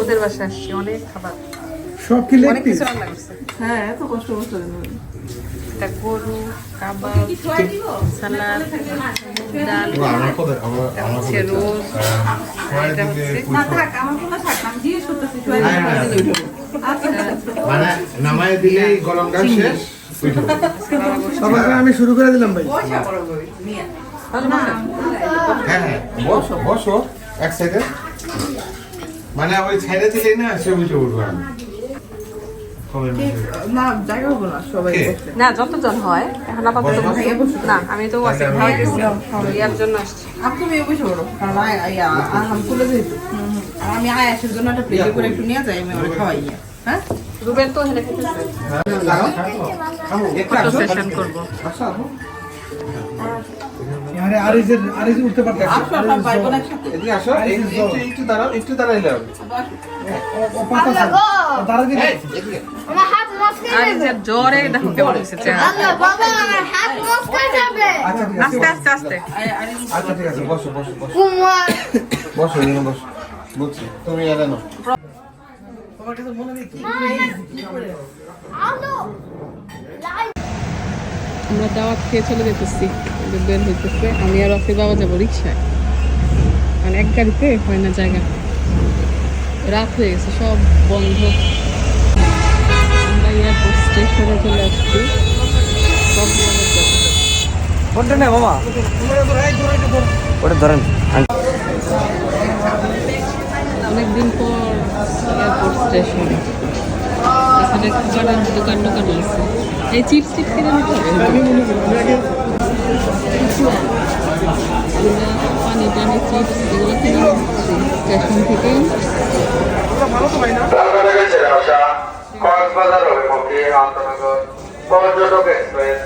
ওদের বাসায় আসছি অনেক খাবার। সব কি লেগ পিস কিছু রান্না করছে। হ্যাঁ এত কষ্ট কষ্ট এটা গরু কাবাব সালাদ ডাল। আমার কথা আমার এটা হচ্ছে রোজ। এটা হচ্ছে না থাক আমার কোনো থাক আমি জিজ্ঞেস করতেছি সবাই হ্যাঁ, হ্যাঁ, আচ্ছা মানে নামায় গরম শেষ উঠে আমি শুরু করে দিলাম ভাই। হ্যাঁ হ্যাঁ বসো বসো। এক সাইডে মানে ওই ছেড়ে দিলেই না সে উঠে উঠবো আমি না জায়গা হব না সবাই না যতজন হয় এখন আপাতত না আমি তো ইয়ার জন্য আসছি। বসে পড়ো। কারণ আহাম আর আমি আয় আসার জন্য একটা প্লেটে করে একটু নিয়ে যাই আমি ওরা খাওয়াই। হ্যাঁ? তো খেতেছে সেশন করব। উঠতে পারতে আসো একটু দাঁড়াও একটু দেখো কেমন যাবে। আচ্ছা ঠিক আছে আস্তে আস্তে আস্তে। আচ্ছা ঠিক আছে বসো বসো বসো। বসো এখানে বসো। বুঝছি তুমি এলে না তোমার কাছে মনে নেই কি আলো। লাই আমরা দাওয়াত খেয়ে চলে যেতেছি। বের হইতেছে আমি আর অফিস বাবা যাব রিক্সায় মানে এক গাড়িতে হয় না জায়গা। রাত হয়ে গেছে সব বন্ধ। আমরা এয়ারপোর্ট স্টেশনে চলে আসছি। মামা। ওটা ধরেন। অনেকদিন পর এয়ারপোর্ট স্টেশন এখানে খাবারের দোকান দোকান আছে। এই চিপস টিপস কিনে নিতে হবে? পানি টানি চিপস এগুলো কিনে স্টেশন থেকে। লালবাগে ছেড়ে আসা কক্সবাজার অভিমুখী আন্তনগর পর্যটক এক্সপ্রেস।